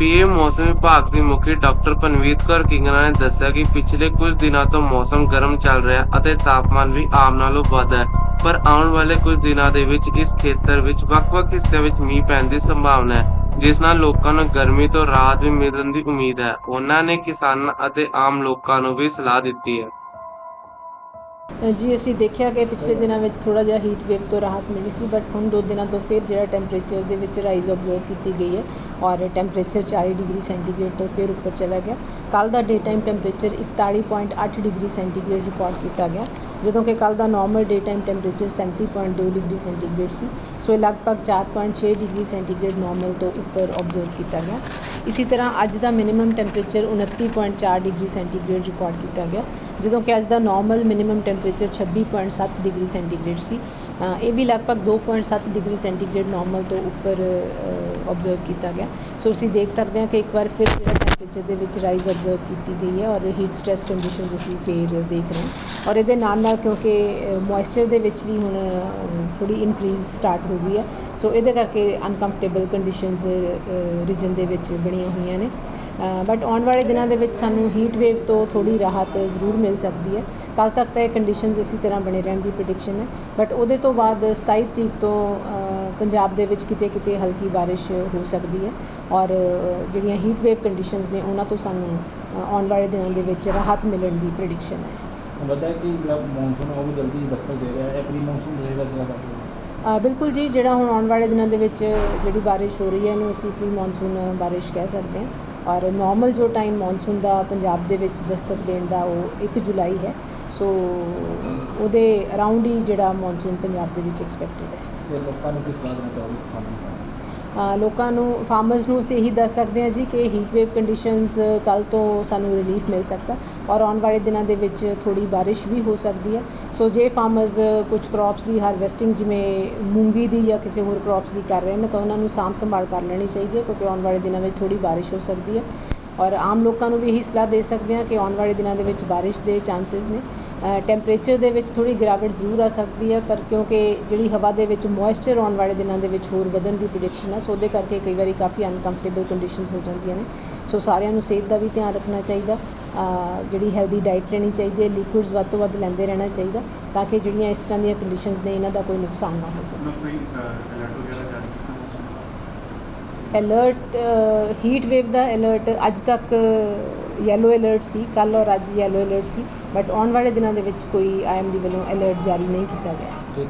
PM ਮੌਸਮ ਵਿਭਾਗ ਦੀ ਮੁਖੀ ਡਾਕਟਰ ਪਨਵੀਤ ਕੌਰ ਕਿੰਗਰਾ ਨੇ ਦੱਸਿਆ ਕਿ ਪਿਛਲੇ ਕੁਝ ਦਿਨਾਂ ਤੋਂ ਮੌਸਮ ਗਰਮ ਚੱਲ ਰਿਹਾ ਅਤੇ ਤਾਪਮਾਨ ਵੀ ਆਮ ਨਾਲੋਂ ਵੱਧ ਹੈ। ਪਰ ਆਉਣ ਵਾਲੇ ਕੁਝ ਦਿਨਾਂ ਦੇ ਵਿੱਚ ਇਸ ਖੇਤਰ ਵਿੱਚ ਵੱਖ-ਵੱਖ ਹਿੱਸਿਆਂ ਵਿੱਚ ਮੀਂਹ ਪੈਣ ਦੀ ਸੰਭਾਵਨਾ ਹੈ, ਜਿਸ ਨਾਲ ਲੋਕਾਂ ਨੂੰ ਗਰਮੀ ਤੋਂ ਰਾਹਤ ਵੀ ਮਿਲਣ ਦੀ ਉਮੀਦ ਹੈ। ਉਹਨਾਂ ਨੇ ਕਿਸਾਨਾਂ ਅਤੇ ਆਮ ਲੋਕਾਂ ਨੂੰ ਵੀ ਸਲਾਹ ਦਿੱਤੀ ਹੈ। ਜੀ, ਅਸੀਂ ਦੇਖਿਆ ਕਿ ਪਿਛਲੇ ਦਿਨਾਂ ਵਿੱਚ ਥੋੜਾ ਜਿਹਾ ਹੀਟ ਵੇਵ ਤੋਂ ਰਾਹਤ ਮਿਲੀ ਸੀ ਬਟ ਹੁਣ ਦੋ ਦਿਨਾਂ ਤੋਂ ਫਿਰ ਜਿਹੜਾ ਟੈਂਪਰੇਚਰ ਦੇ ਵਿੱਚ ਰਾਈਜ਼ ਆਬਜ਼ਰਵ ਕੀਤੀ ਗਈ ਹੈ ਔਰ ਟੈਂਪਰੇਚਰ 40 ਡਿਗਰੀ ਸੈਂਟੀਗ੍ਰੇਡ ਤੋਂ ਫਿਰ ਉੱਪਰ ਚਲਾ ਗਿਆ। ਕੱਲ ਦਾ day time temperature 41.8 degree centigrade record ਕੀਤਾ ਗਿਆ। ਜਦੋਂ ਕਿ ਕੱਲ ਦਾ normal day time temperature 37.2 degree centigrade ਸੀ, ਸੋ ਇਹ ਲਗਭਗ 4.6 ਡਿਗਰੀ ਸੈਂਟੀਗ੍ਰੇਡ ਨਾਰਮਲ ਤੋਂ ਉੱਪਰ ਆਬਜ਼ਰਵ ਕੀਤਾ ਗਿਆ। ਇਸੇ ਤਰ੍ਹਾਂ ਅੱਜ ਦਾ minimum temperature 29.4 degree centigrade record ਕੀਤਾ ਗਿਆ, ਜਦੋਂ ਕਿ ਅੱਜ ਦਾ normal minimum temperature 26.7 degree centigrade ਸੀ। ਇਹ ਵੀ ਲਗਭਗ 2.7 ਡਿਗਰੀ ਸੈਂਟੀਗ੍ਰੇਡ ਨਾਰਮਲ ਤੋਂ ਉੱਪਰ ਆਬਜ਼ਰਵ ਕੀਤਾ ਗਿਆ। ਸੋ ਅਸੀਂ ਦੇਖ ਸਕਦੇ ਹਾਂ ਕਿ ਇੱਕ ਵਾਰ ਫਿਰ ਜਿਹੜਾ ਟੈਂਪਰੇਚਰ ਦੇ ਵਿੱਚ ਰਾਈਜ਼ ਆਬਜ਼ਰਵ ਕੀਤੀ ਗਈ ਹੈ ਔਰ ਹੀਟ ਸਟ੍ਰੈਸ ਕੰਡੀਸ਼ਨਸ ਅਸੀਂ ਫੇਰ ਦੇਖ ਰਹੇ ਹਾਂ। ਔਰ ਇਹਦੇ ਨਾਲ ਨਾਲ ਕਿਉਂਕਿ ਮੋਇਸਚਰ ਦੇ ਵਿੱਚ ਵੀ ਹੁਣ ਥੋੜੀ ਇਨਕਰੀਜ਼ ਸਟਾਰਟ ਹੋ ਗਈ ਹੈ। ਸੋ ਇਹਦੇ ਕਰਕੇ ਅਨਕੰਫਰਟੇਬਲ ਕੰਡੀਸ਼ਨਸ ਰੀਜਨ ਦੇ ਵਿੱਚ ਬਣੀਆਂ ਹੋਈਆਂ ਨੇ। ਬਟ ਆਉਣ ਵਾਲੇ ਦਿਨਾਂ ਦੇ ਵਿੱਚ ਸਾਨੂੰ ਹੀਟ ਵੇਵ ਤੋਂ ਥੋੜੀ ਰਾਹਤ ਜ਼ਰੂਰ ਮਿਲ ਸਕਦੀ ਹੈ। ਕੱਲ ਤੱਕ ਤਾਂ ਇਹ ਕੰਡੀਸ਼ਨਸ ਇਸੇ ਤਰ੍ਹਾਂ ਬਣੇ ਰਹਿਣ ਦੀ ਪ੍ਰੈਡਿਕਸ਼ਨ ਹੈ। ਬਟ ਉਹਦੇ ਤੋਂ ਬਾਅਦ 27 ਤਰੀਕ ਤੋਂ ਪੰਜਾਬ ਦੇ ਵਿੱਚ ਕਿਤੇ ਕਿਤੇ ਹਲਕੀ ਬਾਰਿਸ਼ ਹੋ ਸਕਦੀ ਹੈ। ਔਰ ਜਿਹੜੀਆਂ ਹੀਟ ਵੇਵ ਕੰਡੀਸ਼ਨਸ ਨੇ, ਉਹਨਾਂ ਤੋਂ ਸਾਨੂੰ ਆਉਣ ਵਾਲੇ ਦਿਨਾਂ ਦੇ ਵਿੱਚ ਰਾਹਤ ਮਿਲਣ ਦੀ ਪ੍ਰੈਡਿਕਸ਼ਨ ਹੈ। ਲੱਗਦਾ ਕਿ ਮੌਨਸੂਨ ਉਹ ਜਲਦੀ ਦਸਤਕ ਦੇ ਰਿਹਾ ਹੈ। ਪ੍ਰੀ ਮੌਨਸੂਨ ਰਹੇਗਾ ਜਿਹੜਾ ਬਿਲਕੁਲ ਜੀ, ਜਿਹੜਾ ਹੁਣ ਆਉਣ ਵਾਲੇ ਦਿਨਾਂ ਦੇ ਵਿੱਚ ਜਿਹੜੀ ਬਾਰਿਸ਼ ਹੋ ਰਹੀ ਹੈ, ਇਹਨੂੰ ਅਸੀਂ ਪ੍ਰੀ ਮੌਨਸੂਨ ਬਾਰਿਸ਼ ਕਹਿ ਸਕਦੇ ਹਾਂ। ਔਰ ਨਾਰਮਲ ਜੋ ਟਾਈਮ ਮੌਨਸੂਨ ਦਾ ਪੰਜਾਬ ਦੇ ਵਿੱਚ ਦਸਤਕ ਦੇਣ ਦਾ ਉਹ 1 ਜੁਲਾਈ ਹੈ। ਸੋ ਉਹਦੇ ਅਰਾਊਂਡ ਹੀ ਜਿਹੜਾ ਮੌਨਸੂਨ ਪੰਜਾਬ ਦੇ ਵਿੱਚ ਐਕਸਪੈਕਟਡ ਹੈ। ਤੇ ਲੋਕਾਂ ਨੂੰ ਕਿਸ ਤਰ੍ਹਾਂ ਦੇਣਾ ਚਾਹੋਗੇ ਕਿਸਾਨਾਂ ਲੋਕਾਂ ਨੂੰ ਫਾਰਮਰਸ ਨੂੰ ਅਸੀਂ ਇਹੀ ਦੱਸ ਸਕਦੇ ਹਾਂ ਜੀ ਕਿ ਹੀਟ ਵੇਵ ਕੰਡੀਸ਼ਨਸ ਕੱਲ ਤੋਂ ਸਾਨੂੰ ਰਿਲੀਫ ਮਿਲ ਸਕਦਾ ਔਰ ਆਉਣ ਵਾਲੇ ਦਿਨਾਂ ਦੇ ਵਿੱਚ ਥੋੜੀ ਬਾਰਿਸ਼ ਵੀ ਹੋ ਸਕਦੀ ਹੈ। ਸੋ ਜੇ ਫਾਰਮਰਸ ਕੁਝ ਕ੍ਰੌਪਸ ਦੀ ਹਾਰਵੈਸਟਿੰਗ ਜਿਵੇਂ ਮੂੰਗੀ ਦੀ ਜਾਂ ਕਿਸੇ ਹੋਰ ਕ੍ਰੌਪਸ ਦੀ ਕਰ ਰਹੇ ਨੇ ਤਾਂ ਉਹਨਾਂ ਨੂੰ ਸਾਂਭ ਸੰਭਾਲ ਕਰ ਲੈਣੀ ਚਾਹੀਦੀ ਹੈ ਕਿਉਂਕਿ ਆਉਣ ਵਾਲੇ ਦਿਨਾਂ ਵਿੱਚ ਥੋੜੀ ਬਾਰਿਸ਼ ਹੋ ਸਕਦੀ ਹੈ। ਔਰ ਆਮ ਲੋਕਾਂ ਨੂੰ ਵੀ ਇਹੀ ਸਲਾਹ ਦੇ ਸਕਦੇ ਹਾਂ ਕਿ ਆਉਣ ਵਾਲੇ ਦਿਨਾਂ ਦੇ ਵਿੱਚ ਬਾਰਿਸ਼ ਦੇ ਚਾਂਸਸ ਨੇ। ਟੈਂਪਰੇਚਰ ਦੇ ਵਿੱਚ ਥੋੜੀ ਗਿਰਾਵਟ ਜ਼ਰੂਰ ਆ ਸਕਦੀ ਹੈ, ਪਰ ਕਿਉਂਕਿ ਜਿਹੜੀ ਹਵਾ ਦੇ ਵਿੱਚ ਮੋਇਸਚਰ ਆਉਣ ਵਾਲੇ ਦਿਨਾਂ ਦੇ ਵਿੱਚ ਹੋਰ ਵਧਣ ਦੀ ਪ੍ਰੈਡਿਕਸ਼ਨ ਹੈ ਸੋ ਉਹਦੇ ਕਰਕੇ ਕਈ ਵਾਰੀ ਕਾਫੀ ਅਨਕੰਫਰਟੇਬਲ ਕੰਡੀਸ਼ਨਸ ਹੋ ਜਾਂਦੀਆਂ ਨੇ। ਸੋ ਸਾਰਿਆਂ ਨੂੰ ਸਿਹਤ ਦਾ ਵੀ ਧਿਆਨ ਰੱਖਣਾ ਚਾਹੀਦਾ। ਜਿਹੜੀ ਹੈਲਦੀ ਡਾਈਟ ਲੈਣੀ ਚਾਹੀਦੀ ਹੈ ਲਿਕੁਇਡਸ ਵੱਧ ਤੋਂ ਵੱਧ ਲੈਂਦੇ ਰਹਿਣਾ ਚਾਹੀਦਾ ਤਾਂ ਕਿ ਜਿਹੜੀਆਂ ਇਸ ਤਰ੍ਹਾਂ ਦੀਆਂ ਕੰਡੀਸ਼ਨਸ ਨੇ, ਇਹਨਾਂ ਦਾ ਕੋਈ ਨੁਕਸਾਨ ਨਾ ਹੋ ਸਕੇ। ਅਲਰਟ ਵਗੈਰਾ ਹੀਟ ਵੇਵ ਦਾ ਅਲਰਟ ਅੱਜ ਤੱਕ ਯੈਲੋ ਅਲਰਟ ਸੀ ਕੱਲ ਔਰ ਅੱਜ ਯੈਲੋ ਅਲਰਟ ਸੀ ਬਟ ਆਉਣ ਵਾਲੇ ਦਿਨਾਂ ਦੇ ਵਿੱਚ ਕੋਈ ਆਈਐਮਡੀ ਵੱਲੋਂ ਅਲਰਟ ਜਾਰੀ ਨਹੀਂ ਕੀਤਾ ਗਿਆ।